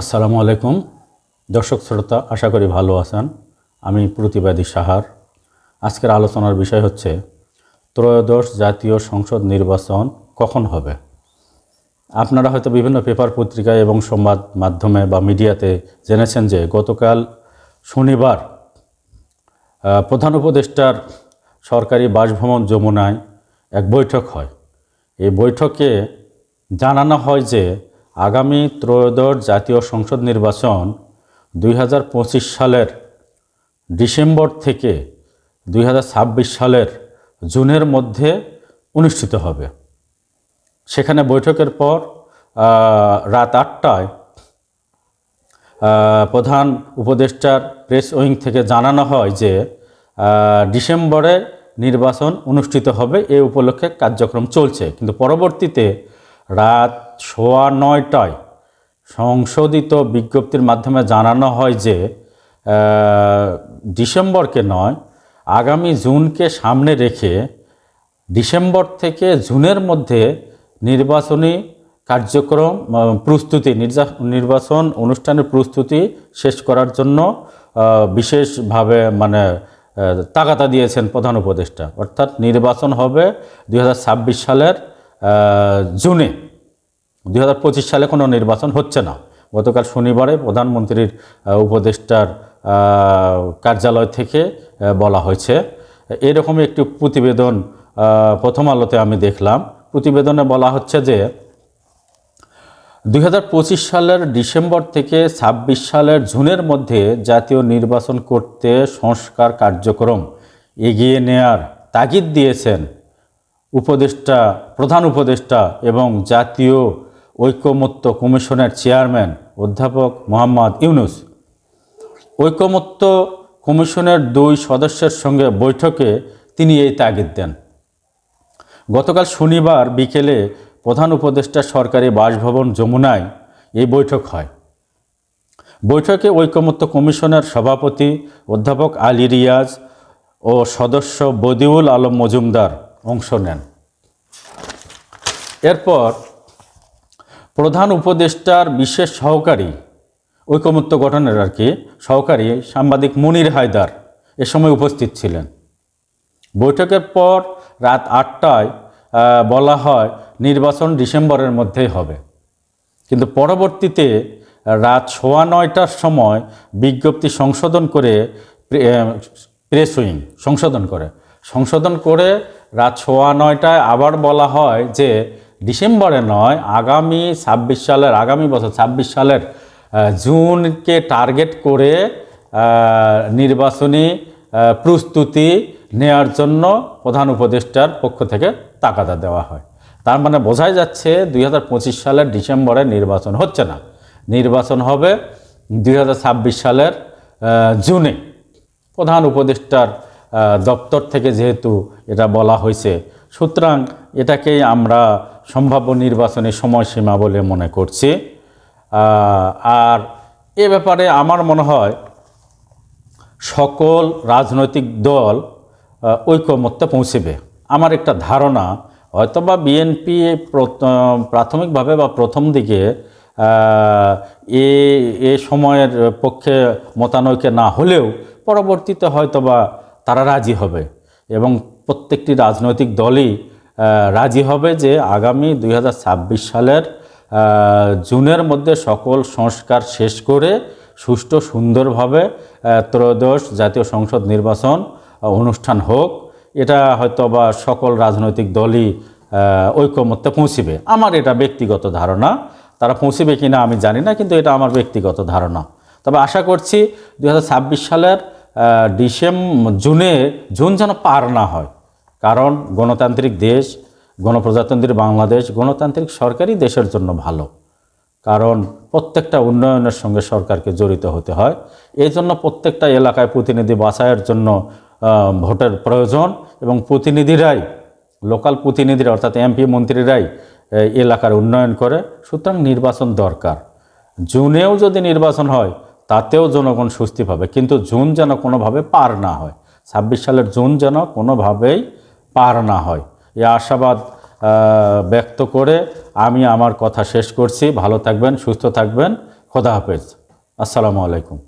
আসসালামু আলাইকুম। দর্শক শ্রোতা, আশা করি ভালো আছেন। আমি প্রতিবাদী সাহার। আজকের আলোচনার বিষয় হচ্ছে, ত্রয়োদশ জাতীয় সংসদ নির্বাচন কখন হবে? আপনারা হয়তো বিভিন্ন পেপার পত্রিকায় এবং সংবাদ মাধ্যমে বা মিডিয়াতে জেনেছেন যে গতকাল শনিবার প্রধান উপদেষ্টার সরকারি বাসভবন যমুনায় এক বৈঠক হয়। এই বৈঠকে জানানো হয় যে আগামী ত্রয়োদশ জাতীয় সংসদ নির্বাচন দুই হাজার পঁচিশ সালের ডিসেম্বর থেকে দুই হাজার ছাব্বিশ সালের জুনের মধ্যে অনুষ্ঠিত হবে। সেখানে বৈঠকের পর রাত আটটায় প্রধান উপদেষ্টার প্রেস উইং থেকে জানানো হয় যে ডিসেম্বরে নির্বাচন অনুষ্ঠিত হবে, এ উপলক্ষে কার্যক্রম চলছে। কিন্তু পরবর্তীতে রাত সোয়া নয়টায় সংশোধিত বিজ্ঞপ্তির মাধ্যমে জানানো হয় যে ডিসেম্বরকে নয়, আগামী জুনকে সামনে রেখে ডিসেম্বর থেকে জুনের মধ্যে নির্বাচনী কার্যক্রম প্রস্তুতি নির্বাচন অনুষ্ঠানের প্রস্তুতি শেষ করার জন্য বিশেষভাবে মানে তাগাতা দিয়েছেন প্রধান উপদেষ্টা। অর্থাৎ নির্বাচন হবে দু হাজার ছাব্বিশ সালের জুনে। দুই হাজার পঁচিশ সালে কোনো নির্বাচন হচ্ছে না। গতকাল শনিবারে প্রধানমন্ত্রীর উপদেষ্টার কার্যালয় থেকে বলা হয়েছে। এরকমই একটি প্রতিবেদন প্রথম আলোতে আমি দেখলাম। প্রতিবেদনে বলা হচ্ছে যে দু হাজার পঁচিশ সালের ডিসেম্বর থেকে ২৬ সালের জুনের মধ্যে জাতীয় নির্বাচন করতে সংস্কার কার্যক্রম এগিয়ে নেয়ার তাগিদ দিয়েছেন উপদেষ্টা, প্রধান উপদেষ্টা এবং জাতীয় ঐকমত্য কমিশনের চেয়ারম্যান অধ্যাপক মোহাম্মদ ইউনুস। ঐকমত্য কমিশনের দুই সদস্যের সঙ্গে বৈঠকে তিনি এই তাগিদ দেন। গতকাল শনিবার বিকেলে প্রধান উপদেষ্টা সরকারি বাসভবন যমুনায় এই বৈঠক হয়। বৈঠকে ঐকমত্য কমিশনের সভাপতি অধ্যাপক আলী রিয়াজ ও সদস্য বদিউল আলম মজুমদার অংশ নেন। এরপর প্রধান উপদেষ্টার বিশেষ সহকারী ঐকমত্য গঠনের আর কি সহকারী সাংবাদিক মনির হায়দার এ সময় উপস্থিত ছিলেন। বৈঠকের পর রাত আটটায় বলা হয় নির্বাচন ডিসেম্বরের মধ্যেই হবে। কিন্তু পরবর্তীতে রাত সোয়া নয়টার সময় বিজ্ঞপ্তি সংশোধন করে প্রেস উইং সংশোধন করে। সংশোধন করে রাত সোয়া নয়টায় আবার বলা হয় যে ডিসেম্বরে নয়, আগামী ছাব্বিশ সালের, আগামী বছর ছাব্বিশ সালের জুনকে টার্গেট করে নির্বাচনী প্রস্তুতি নেয়ার জন্য প্রধান উপদেষ্টার পক্ষ থেকে তাকাদা দেওয়া হয়। তার মানে বোঝাই যাচ্ছে দুই হাজার পঁচিশ সালের ডিসেম্বরে নির্বাচন হচ্ছে না। নির্বাচন হবে দুই হাজার ছাব্বিশ সালের জুনে। প্রধান উপদেষ্টার দপ্তর থেকে যেহেতু এটা বলা হয়েছে সুতরাং এটাকেই আমরা সম্ভাব্য নির্বাচনী সময়সীমা বলে মনে করছি। আর এ ব্যাপারে আমার মনে হয় সকল রাজনৈতিক দল আহ, ঐকমত্যে পৌঁছবে। আমার একটা ধারণা হয়তোবা বিএনপি প্রাথমিকভাবে বা প্রথম দিকে এ এ সময়ের পক্ষে মতানৈক্য না হলেও পরবর্তীতে হয়তোবা তারা রাজি হবে এবং প্রত্যেকটি রাজনৈতিক দলই রাজি হবে যে আগামী দু হাজার ছাব্বিশ সালের জুনের মধ্যে সকল সংস্কার শেষ করে সুষ্ঠু সুন্দরভাবে ত্রয়োদশ জাতীয় সংসদ নির্বাচন অনুষ্ঠান হোক। এটা হয়তো বা সকল রাজনৈতিক দলই আহ, ঐকমত্যে পৌঁছিবে। আমার এটা ব্যক্তিগত ধারণা। তারা পৌঁছিবে কি আমি জানি না কিন্তু এটা আমার ব্যক্তিগত ধারণা। তবে আশা করছি দু হাজার ছাব্বিশ সালের আহ, ডিসেম জুনে জুন যেন পার না হয়। কারণ গণতান্ত্রিক দেশ, গণপ্রজাতন্ত্রী বাংলাদেশ, গণতান্ত্রিক সরকারই দেশের জন্য ভালো। কারণ প্রত্যেকটা উন্নয়নের সঙ্গে সরকারকে জড়িত হতে হয়। এই জন্য প্রত্যেকটা এলাকায় প্রতিনিধি বাছাইয়ের জন্য ভোটের প্রয়োজন এবং প্রতিনিধিরাই, লোকাল প্রতিনিধিরা অর্থাৎ এমপি মন্ত্রীরাই এলাকার উন্নয়ন করে। সুতরাং নির্বাচন দরকার। জুনেও যদি নির্বাচন হয়, তাতেও জনগণ স্বস্তি পাবে। কিন্তু জুন যেন কোনোভাবে পার না হয়। ছাব্বিশ সালের জুন যেন কোনোভাবেই পার না হয়। এই আশাবাদ ব্যক্ত করে আমি আমার কথা শেষ করছি। ভালো থাকবেন, সুস্থ থাকবেন। খোদা হাফেজ। আসসালামু আলাইকুম।